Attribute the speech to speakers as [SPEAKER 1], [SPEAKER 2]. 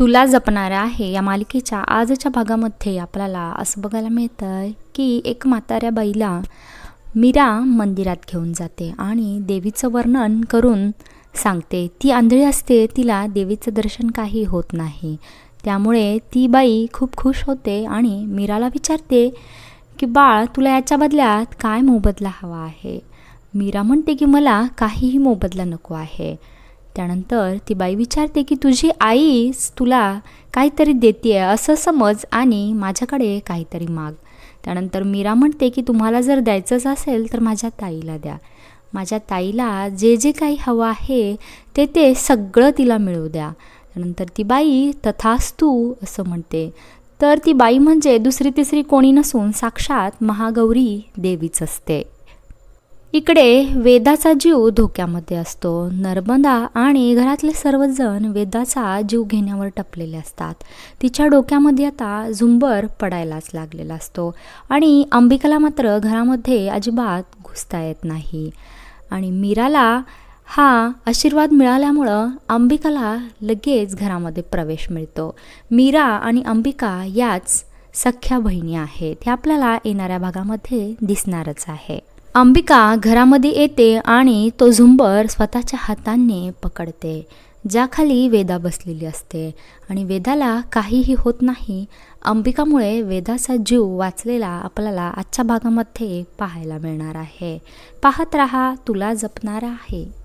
[SPEAKER 1] तुला जपणारा आहे. या मालिकेच्या आजच्या भागामध्ये आपल्याला असं बघायला मिळतं की एक म्हाताऱ्या बाईला मीरा मंदिरात घेऊन जाते आणि देवीचं वर्णन करून सांगते. ती आंधळी असते तिला देवीचं दर्शन काही होत नाही. त्यामुळे ती बाई खूप खुश होते आणि मीराला विचारते की बाळ तुला याच्या बदल्यात काय मोबदला हवा आहे? मीरा म्हणते की मला काहीही मोबदला नको आहे. त्यानंतर ती बाई विचारते की तुझी आईस तुला काहीतरी देते असं समज आणि माझ्याकडे काहीतरी माग. त्यानंतर मीरा म्हणते की तुम्हाला जर द्यायचंच असेल तर माझ्या ताईला द्या. माझ्या ताईला जे जे काही हवं आहे ते ते सगळं तिला मिळू द्या. त्यानंतर ती बाई तथास्तू असं म्हणते. तर ती बाई म्हणजे दुसरी तिसरी कोणी नसून साक्षात महागौरी देवीच असते. इकडे वेदाचा जीव धोक्यामध्ये असतो. नर्मदा आणि घरातले सर्वजण वेदाचा जीव घेण्यावर टपलेले असतात. तिच्या डोक्यामध्ये आता झुंबर पडायलाच लागलेला असतो आणि अंबिकाला मात्र घरामध्ये अजिबात घुसता येत नाही. आणि मीराला हा आशीर्वाद मिळाल्यामुळं अंबिकाला लगेच घरामध्ये प्रवेश मिळतो. मीरा आणि अंबिका याच सख्या बहिणी आहेत. हे आपल्याला येणाऱ्या भागामध्ये दिसणारच आहे. अंबिका घरामध्ये येते आणि तो झुंबर स्वतःच्या हाताने पकडते ज्याखाली वेदा बसलेली असते. आणि वेदाला काहीही होत नाही अंबिकामुळे वेदाचा जीव वाचलेला आपल्याला आजच्या भागामध्ये पाहायला मिळणार आहे. पाहत रहा तुला जपणारा आहे.